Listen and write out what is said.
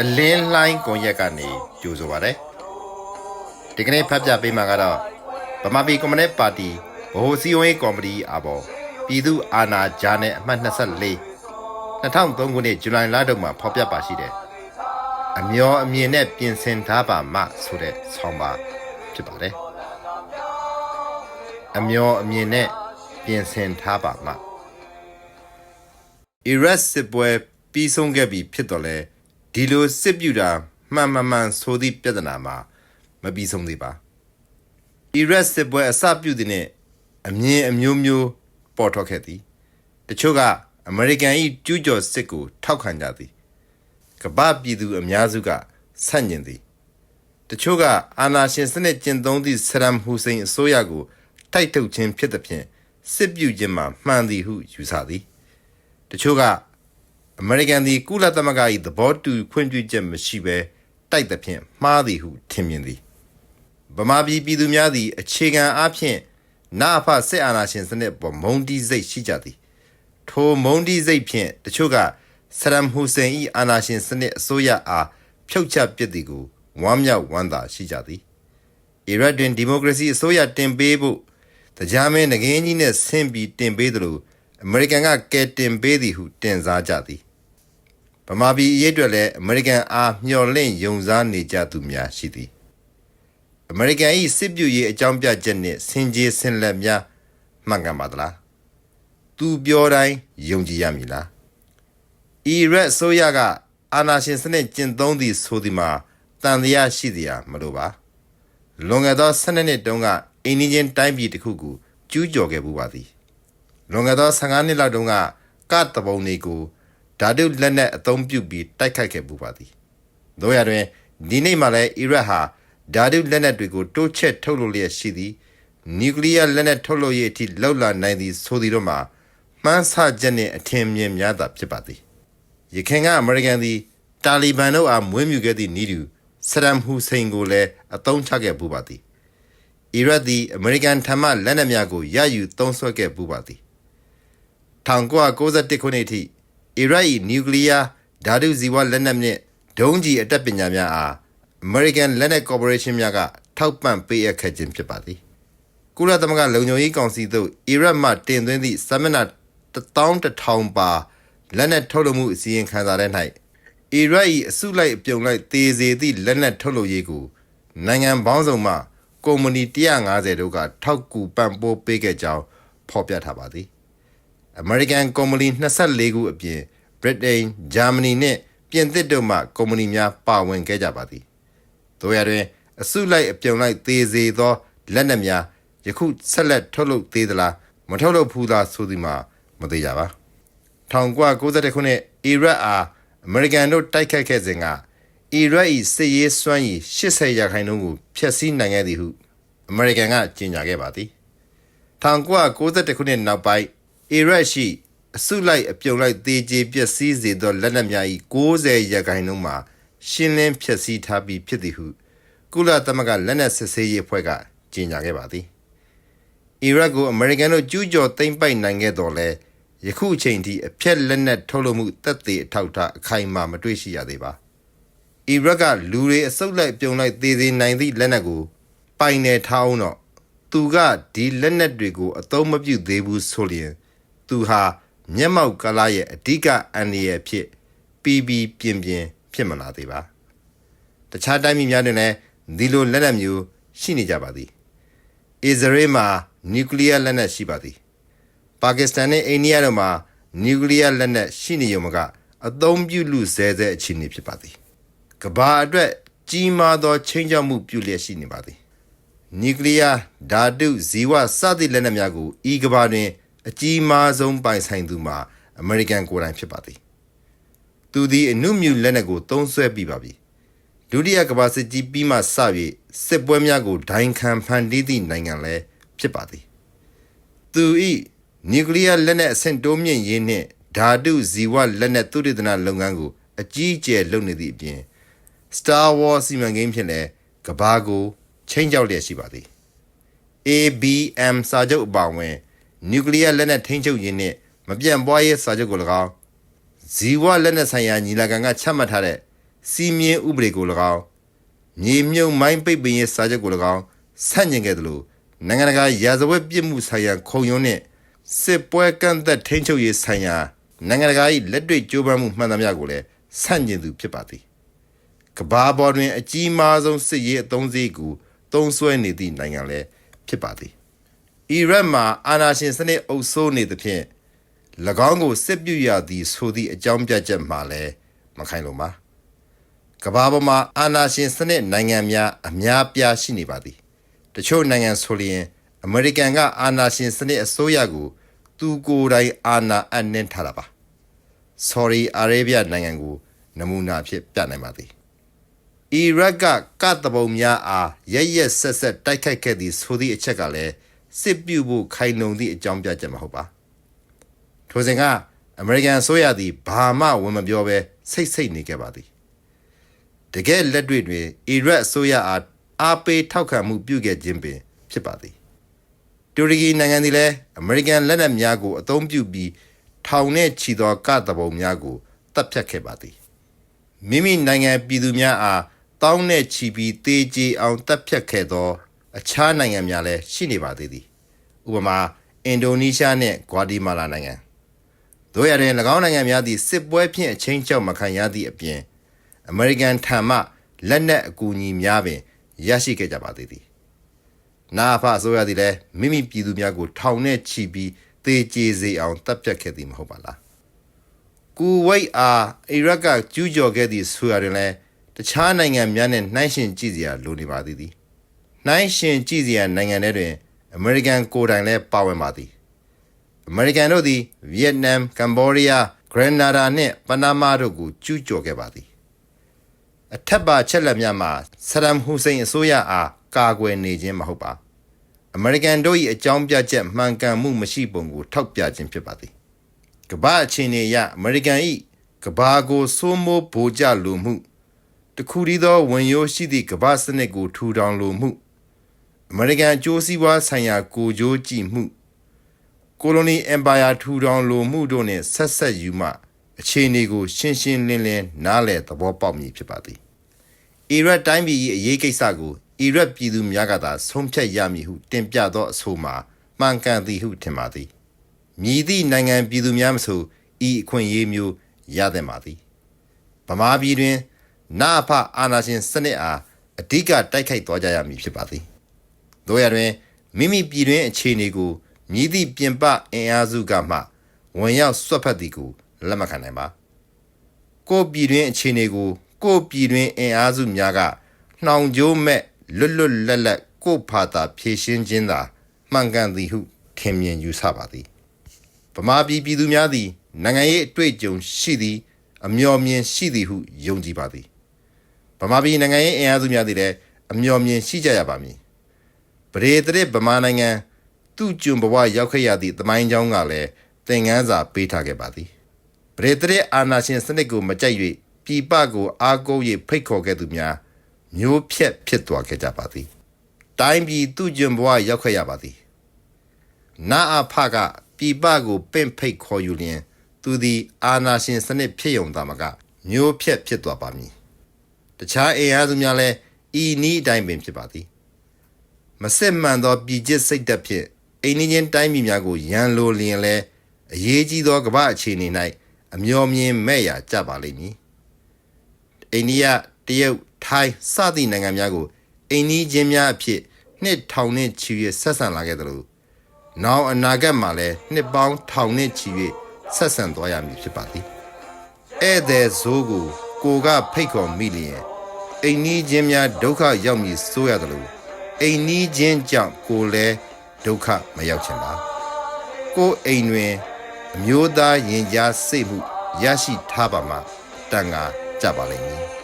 အလင်းလှိုင်းကွန်ရက်ကနေကြိုဆိုပါရစေဒီကနေ့ဖတ်ပြပေးမှာကတော့ဗမာပြည်ကွန်မြူနတီပါတီဗဟိုစည်းဝေးကော်မတီအပေါ်ပြည်သူအာဏာကြားနဲ့အမှတ်24 2003ခုနှစ်ဇူလိုင်လတုန်းမှာဖော်ပြပါရှိတယ်အမျောအမြင်နဲ့ပြင်ဆင်ထားပါမှဆိုတဲ့ဆောင်းပါဖြစ်ပါတယ်အမျောအမြင်နဲ့ ပြင်ဆင်ထားပါမှအီရတ်စစ်ပွဲပြီးဆုံးခဲ့ပြီဖြစ်တော့လဲဒီလိုစစ်ပြူတာမှန်မှန်မှန်ဆိုသည့်ပြဿနာမှာမပြီးဆုံးသေးပါအီရတ်စစ်ပွဲအစပြုသည်နှင့်အမြင်အမျိုးမျိုးပေါ်ထွက်ခဲ့သည်တချို့ကအမေရိကန်၏ကျူးကျော်စစ်ကိုထောက်ခံကြသည်ကမ္ဘာပြည်သူအများစုကဆန့်ကျင်သည်တချို့ကအာဏာရှင်စနစ်ကျင့်သုံးသည့်ဆရမ်ဟူစိန်အစိုးရကိုတိုက်ထုတ်ခြင်းဖြစ်သဖြင့် စစ်ပြူခြင်းမှာမှန်သည်ဟုယူဆသည်တချို့ကအမေရိကန်သည်ကုလသမဂ္ဂ၏သဘောတူခွင့်ပြုချက်မရှိဘဲတိုက်သဖြင့်မှားသည်ဟုထင်မြင်သည်ဗမာပြည်ပြည်သူများသည်အခြေခံအားဖြင့်နာအဖစစ်အာဏာရှင်စနစ်ပေါ်မုံတီးစိတ်ရှိကြသည်ထိုမုံတီးစိတ်ဖြင့်တချို့ကဆရမ်ဟူစိန်၏အာဏာရှင်စနစ်အစိုးရအားဖြုတ်ချပစ်သည်ကိုဝမ်းမြောက်ဝမ်းသာရှိကြသည်အီရတ်တွင်ဒီမိုကရေစီအစိုးရတင်ပေးဖို့ တရားမင်းငကင်းကြီးနှင့်ဆင့်ပြီးတင်ပေးသလိုအမေရိကန်ကကယ်တင်ပေးသည်ဟုတင်စားကြသည်ဗမာပြည်အရေးအတွက်လည်းအမေရိကန်အားမျှော်လင့်ယုံစားနေကြသူများရှိသည်အမေရိကန်၏စစ်ပြုရေးအကြောင်းပြချက်နှင့်ဆင်ခြေဆင်လက်များမှန်ကန်ပါသလားသူပြောတိုင်းယုံကြည်ရမည်လားအီရတ်အစိုးရကအာဏာရှင်စနစ်ကျင့်သုံးသည်ဆိုသည်မှာတန်တရားရှိသည်ဟာမလိုပါလွန်ခဲ့သော12နှစ်တုန်းက အိန္ဒိယတိုင်းပြည်တစ်ခုကိုကျူးကျော်ခဲ့ပူပါသည်လွန်ခဲ့သော15နှစ်လောက်တုန်းကကတပုံတွေကိုဓာတုလက်နက်အသုံးပြုပြီးတိုက်ခိုက်ခဲ့ပူပါသည်တို့ရတွင်ဒီနေ့မှလည်းအီရတ်ဟာဓာတုလက်နက်တွေကိုတိုးချဲ့ထုတ်လုပ်လျက်ရှိသည်နျူကလ িয়ার လက်နက်ထုတ်လုပ်ရေးအထိလှုပ်လာနိုင်သည်ဆိုသည်တို့မှာမှန်းဆချက်နှင့်အထင်မြင်များသာဖြစ်ပါသည်ယခင်ကအမေရိကန်သည်တာလီဘန်တို့အားမွေးမြူခဲ့သည့်နီးတူဆရမ်ဟူစိန်ကိုလည်းအသုံးချခဲ့ပူပါသည် အီရတ်သည်အမေရိကန်ထံမှလက်နက်များကိုရယူသုံးစွဲခဲ့ပူပါသည်1991ခုနှစ်အထိအီရတ်၏နျူကလ িয়ার ဓာတုဇီဝလက်နက်နှင့်ဒုံးကျည်အတတ်ပညာများအားအမေရိကန်လက်နက်ကော်ပိုရေးရှင်းများကထောက်ပံ့ပေးအပ်ခဲ့ခြင်းဖြစ်ပါသည်ကုလသမဂ္ဂလုံခြုံရေးကောင်စီသို့အီရတ်မှတင်သွင်းသည့်စာမျက်နှာ11000ပါလက်နက်ထုတ်လုပ်မှုအစည်းအဝေးခန်းစာထဲ၌အီရတ်၏အစုလိုက်အပြုံလိုက်တေစေသည့်လက်နက်ထုတ်လုပ်ရေးကိုနိုင်ငံပေါင်းစုံမှ ကုမ္ပဏီ150တို့ကထောက်ကူပံ့ပိုးပေးခဲ့ကြောင်းဖော်ပြထားပါသည်အမေရိကန်ကုမ္ပဏီ24ခုအပြင်ဗြိတိန်ဂျာမနီနှင့်ပြင်သစ်တို့မှကုမ္ပဏီများပါဝင်ခဲ့ကြပါသည်တို့ရတွင်အစုလိုက်အပြုံလိုက်သေးစေသောလက်နက်များယခုဆက်လက်ထုတ်လုပ်သေးသလားမထုတ်လုပ်ဘူးလားဆိုသည်မှာမသေးကြပါ1991ခုနှစ်အီရတ်အားအမေရိကန်တို့တိုက်ခိုက်ခဲ့စဉ်က အီရတ်၏စစ်ရေးစွမ်းရည်80ရာခိုင်နှုန်းကိုဖျက်ဆီးနိုင်ခဲ့သည်ဟုအမေရိကန်ကကြေညာခဲ့ပါသည်1991ခုနှစ်နောက်ပိုင်းအီရတ်ရှိအစုလိုက်အပြုံလိုက်သေကျေပျက်စီးစေသောလက်နက်များ၏90ရာခိုင်နှုန်းမှာရှင်းလင်းဖျက်ဆီးထားပြီးဖြစ်သည်ဟုကုလသမဂ္ဂလက်နက်စစ်ဆေးရေးအဖွဲ့ကကြေညာခဲ့ပါသည်အီရတ်ကိုအမေရိကန်တို့ကျူးကျော်သိမ်းပိုက်နိုင်ခဲ့တော်လဲယခုအချိန်ထိအပြက်လက်နက်ထုတ်လုပ်မှုတပ်သေးအထောက်အထားအခိုင်အမာမတွေ့ရှိရသေးပါ အီရတ်ကလူတွေအစုပ်လိုက်ပြုံလိုက်သေစေနိုင်သည့်လက်နက်ကိုပိုင်နယ်ထားအောင်တော့သူကဒီလက်နက်တွေကိုအသုံးမပြုသေးဘူးဆိုလျင်သူဟာမျက်မှောက်ကလာရဲ့အဓိကအန္တရာယ်ဖြစ်ပြီးပြီးပြင်းပြင်းဖြစ်မလာသေးပါ တခြားတိုင်းပြည်များတွင်လည်းဒီလိုလက်နက်မျိုးရှိနေကြပါသည်အစ္စရေးမှာနျူကလ িয়ার လက်နက်ရှိပါသည်ပါကစ္စတန်နဲ့အိန္ဒိယတို့မှာနျူကလ িয়ার လက်နက်ရှိနေုံမကအသုံးပြုလူဆဲဆဲအခြေအနေဖြစ်ပါသည် ကမ္ဘာအတွက်ကြီးမားသောချိန်ချောက်မှုပြုလျက်ရှိနေပါသည်နျူကလ িয়ার ဓာတုဇီဝစသည့်လက်နက်များကိုဤကမ္ဘာတွင်အကြီးမားဆုံးပိုင်ဆိုင်သူမှာအမေရိကန်ကိုယ်တိုင်ဖြစ်ပါသည်သူသည်အနုမြူလက်နက်ကိုသုံးစွဲပြီးပါပြီဒုတိယကမ္ဘာစစ်ကြီးပြီးမှစ၍စစ်ပွဲများကိုဒိုင်ခံဖန်တီးသည့်နိုင်ငံလည်းဖြစ်ပါသည်သူ၏နျူကလ িয়ার လက်နက်အဆင့်တိုးမြင့်ရေးနှင့်ဓာတုဇီဝလက်နက်သုတေသနလုပ်ငန်းကိုအကြီးအကျယ်လုပ်နေသည့်အပြင် Star Wars စီမံကိန်းဖြင့်လည်းကမ္ဘာကိုချိန်ကြောက်လျက်ရှိပါသည် ABM စာချုပ်အပါအဝင်နျူကလ িয়ার လက်နက်ထိန်းချုပ်ရေးနှင့်မပြန့်ပွားရေးစာချုပ်ကို၎င်းဇီဝလက်နက်ဆိုင်ရာညီလာခံကချမှတ်ထားတဲ့စီမင်းဥပဒေကို၎င်းမြေမြုပ်မိုင်းပိတ်ပင်ရေးစာချုပ်ကို၎င်းဆန့်ကျင်ခဲ့တယ်လို့နိုင်ငံတကာရာဇဝတ်ပြစ်မှုဆိုင်ရာခုံရုံးနှင့်စစ်ပွဲကန့်သက်ထိန်းချုပ်ရေးဆိုင်ရာနိုင်ငံတကာ၏လက်တွေ့ကြိုးပမ်းမှုမှန်သမျှကိုလည်းဆန့်ကျင်သူဖြစ်ပါသည် ကမ္ဘာပေါ်တွင် အကြီးမားဆုံးစစ်ရေးအသုံးစရိတ်ကိုသုံးစွဲနေသည့်နိုင်ငံလည်းဖြစ်ပါသည်အီရတ်မှာအာဏာရှင်စနစ်အုပ်စိုးနေသဖြင့်၎င်းကိုစစ်ပြုရသည်ဆိုသည့်အကြောင်းပြချက်မှာလည်းမခိုင်လုံပါကမ္ဘာပေါ်မှာအာဏာရှင်စနစ်နိုင်ငံများအများပြားရှိနေပါသည်တချို့နိုင်ငံဆိုလျင်အမေရိကန်ကအာဏာရှင်စနစ်အစိုးရကို သူကိုယ်တိုင်အာဏာအပ်နှင်းထားတာပါဆော်ဒီအာရေဗျနိုင်ငံကို နမူနာအဖြစ်ပြနိုင်ပါသည် အီရတ်ကကတပုံများအားရရက်ဆက်ဆက်တိုက်ခိုက်ခဲ့သည်ဆိုသည့်အချက်ကလည်းစစ်ပြုဖို့ခိုင်လုံသည့်အကြောင်းပြချက်မဟုတ်ပါထိုစဉ်ကအမေရိကန်ဆိုရသည်ဘာမှဝန်မပြောဘဲစိတ်စိတ်နေခဲ့ပါသည်တကယ်လက်တွေ့တွင်အီရတ်အစိုးရအားအားပေးထောက်ခံမှုပြုခဲ့ခြင်းပင်ဖြစ်ပါသည်တူရကီနိုင်ငံသည်လည်းအမေရိကန်လက်နက်များကိုအသုံးပြုပြီးထောင်နဲ့ချီသောကတပုံများကိုတပ်ဖြတ်ခဲ့ပါသည်မိမိနိုင်ငံပြည်သူများအား တောင်းနဲ့ချီပြီးတေးကြေအောင်တပ်ဖြတ်ခဲ့သော အခြားနိုင်ငံများလည်းရှိနေပါသေးသည်ဥပမာအင်ဒိုနီးရှားနှင့်ဂွာတီမာလာနိုင်ငံတို့ရတွင်၎င်းနိုင်ငံများသည်စစ်ပွဲဖြင့်အချင်းချောက်မခံရသည့်အပြင်အမေရိကန်ထံမှလက်နက်အကူအညီများပင်ရရှိခဲ့ကြပါသေးသည်နာဖအစိုးရသည်လည်းမိမိပြည်သူများကို ထောင်နဲ့ချီပြီးတေးကြေစေအောင်တပ်ဖြတ်ခဲ့သည်မဟုတ်ပါလားကူဝိတ်အားအီရတ်ကကျူးကျော်ခဲ့သည့်ဆိုရတယ်လဲ တခြားနိုင်ငံများနဲ့နှိုင်းယှဉ်ကြည့်စရာလိုနေပါသေးသည်နှိုင်းယှဉ်ကြည့်စရာနိုင်ငံတွေတွင်အမေရိကန်ကိုယ်တိုင်လည်းပါဝင်ပါသည်အမေရိကန်တို့သည်ဗီယက်နမ်ကမ်ဘောဒီးယားဂရနာဒါနှင့်ပနာမာတို့ကိုကျူးကျော်ခဲ့ပါသည်အထက်ပါချက်လက်များမှာဆဒမ်ဟူစိန်အစိုးရအားကာကွယ်နေခြင်းမဟုတ်ပါအမေရိကန်တို့၏အကြောင်းပြချက်မှန်ကန်မှုမရှိပုံကိုထောက်ပြခြင်းဖြစ်ပါသည်ကမ္ဘာအခြေအနေအရအမေရိကန်၏ကမ္ဘာကိုစိုးမိုးဗိုလ်ကျလိုမှု တခုတည်းသောဝင်ရိုးရှိသည့်ကမ္ဘာစနစ်ကိုထူထောင်လိုမှုအမေရိကန်အကျိုးစီးပွားဆိုင်ရာကိုကြိုးကြည့်မှုကိုလိုနီအင်ပါယာထူထောင်လိုမှုတို့နှင့်ဆက်ဆက်ယူမှအခြေအနေကို ရှင်းရှင်းလင်းလင်းနားလည်သဘောပေါက်မည်ဖြစ်ပါသည်အီရတ်တိုင်းပြည်၏အရေးကိစ္စကိုအီရတ်ပြည်သူများကသာဆုံးဖြတ်ရမည်ဟုတင်ပြသောအဆိုမှာမှန်ကန်သည်ဟုထင်ပါသည်မြည်သည့်နိုင်ငံပြည်သူများမဆိုဤအခွင့်အရေးမျိုးရသင့်ပါသည်ဗမာပြည်တွင် နာအဖအာနာရှင်စနစ်အားအဓိကတိုက်ခိုက်သွားကြရမည်ဖြစ်ပါသည်တို့ရတွင်မိမိပြည်တွင်အခြေအနေကိုမြည်သည့်ပြင်ပအင်အားစုကမှဝင်ရောက်ဆွတ်ဖက်သည်ကိုလက်မခံနိုင်ပါကိုယ့်ပြည်တွင်အခြေအနေကို ကိုယ့်ပြည်တွင်အင်အားစုများကနှောင်ကြိုးမဲ့လွတ်လွတ်လပ်လပ်ကိုယ့်ဖာသာဖြည့်ရှင်းခြင်းသာမှန်ကန်သည်ဟုထင်မြင်ယူဆပါသည်ဗမာပြည်ပြည်သူများသည်နိုင်ငံရေးအတွေ့အကြုံရှိသည်အမျှော်မြင်ရှိသည်ဟုယုံကြည်ပါသည် ဗမာပြည်နိုင်ငံရေးအင်အားစုများသည်လည်းအမျှော်မြင်ရှိကြရပါမည်ပရိသတ်ဗမာနိုင်ငံသူ့ကျွန်ဘဝရောက်ခဲ့ရသည့်သမိုင်းကြောင်းကလည်းသင်ခန်းစာပေးထားခဲ့ပါသည်ပရိသတ်အာနာရှင်စနစ်ကိုမကြိုက်၍ပြည်ပကိုအားကိုး၍ဖိတ်ခေါ်ခဲ့သူများမျိုးဖြက်ဖြစ်သွားခဲ့ကြပါသည်တိုင်းပြည်သူ့ကျွန်ဘဝရောက်ခဲ့ရပါသည်နာအဖကပြည်ပကိုပင့်ဖိတ်ခေါ်ယူလျင် သူသည် အာနာရှင်စနစ်ဖြစ်ယုံသားမကမျိုးဖြက်ဖြစ်သွားပါမည် တခြားအင်အားစုများလည်းဤနည်းအတိုင်းပင်ဖြစ်ပါသည်မစစ်မှန်သောပြည်ကျစ်စိတ်သက်ဖြင့်အိန္ဒိယတိုင်းပြည်များကိုရန်လိုလျင်လည်းအရေးကြီးသောကမ္ဘာအခြေအနေ၌အမျော်မြင်မဲ့ရာကြပါလိမ့်မည်အိန္ဒိယတရုတ်ထိုင်းစသည့်နိုင်ငံများကိုအိန္ဒိချင်းများအဖြစ်နှစ်ထောင်နှင့်ချီ၍ဆက်ဆံလာခဲ့သလိုနောက်အနာဂတ်မှာလည်းနှစ်ပေါင်းထောင်နဲ့ချီ၍ဆက်ဆံသွားရမည်ဖြစ်ပါသည်ဧည့်သည်ဇိုးကိုကိုကဖိတ်ခေါ်မိလျင် အိမ်နီးချင်းများဒုက္ခရောက်မည်ဆိုရသလိုအိမ်နီးချင်းကြောင့်ကိုလည်းဒုက္ခမရောက်ချင်ပါကိုယ်အိမ်တွင်အမျိုးသားရင်ကြားစိတ်မှုရရှိထားပါမှတန်ငါကြပါလိမ့်မည်